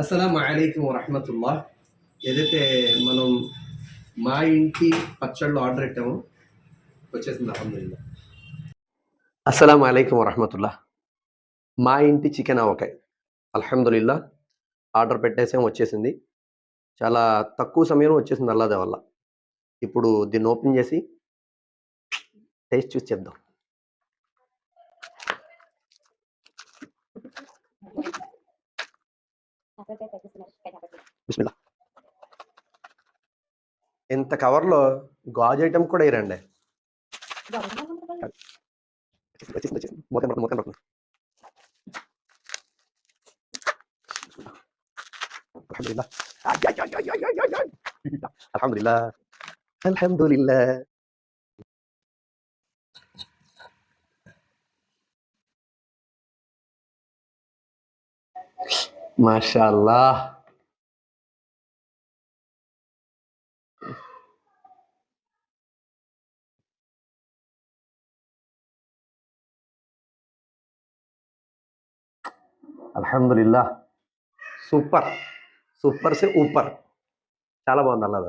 అస్సలం అయికం వరహమతుల్లా ఏదైతే మనం మా ఇంటి పచ్చళ్ళు ఆర్డర్ పెట్టామో వచ్చేసింది అల్హమ్దుల్లా అస్సలం అలైకుం వరహమతుల్లా మా ఇంటి చికెన్ ఆవకాయ అల్హమ్దుల్లా ఆర్డర్ పెట్టేసాం వచ్చేసింది. చాలా తక్కువ సమయం వచ్చేసింది అల్లాదే వల్ల ఇప్పుడు దీన్ని ఓపెన్ చేసి టేస్ట్ చూసి చెప్దాం. బిస్మిల్లా. ఇంత కవర్లో గాజు ఐటమ్ కూడా వేయరండి. వచ్చేసింది వచ్చేసింది మూత పడుతుంది మూత పడుతుంది అల్హమ్దుల్లా అల్హమ్దుల్లా అల్హమ్దుల్లా మాషాల్లా అల్హమ్దుల్లా సూపర్ సూపర్ సే ఊపర్ చాలా బాగుంది అల్లా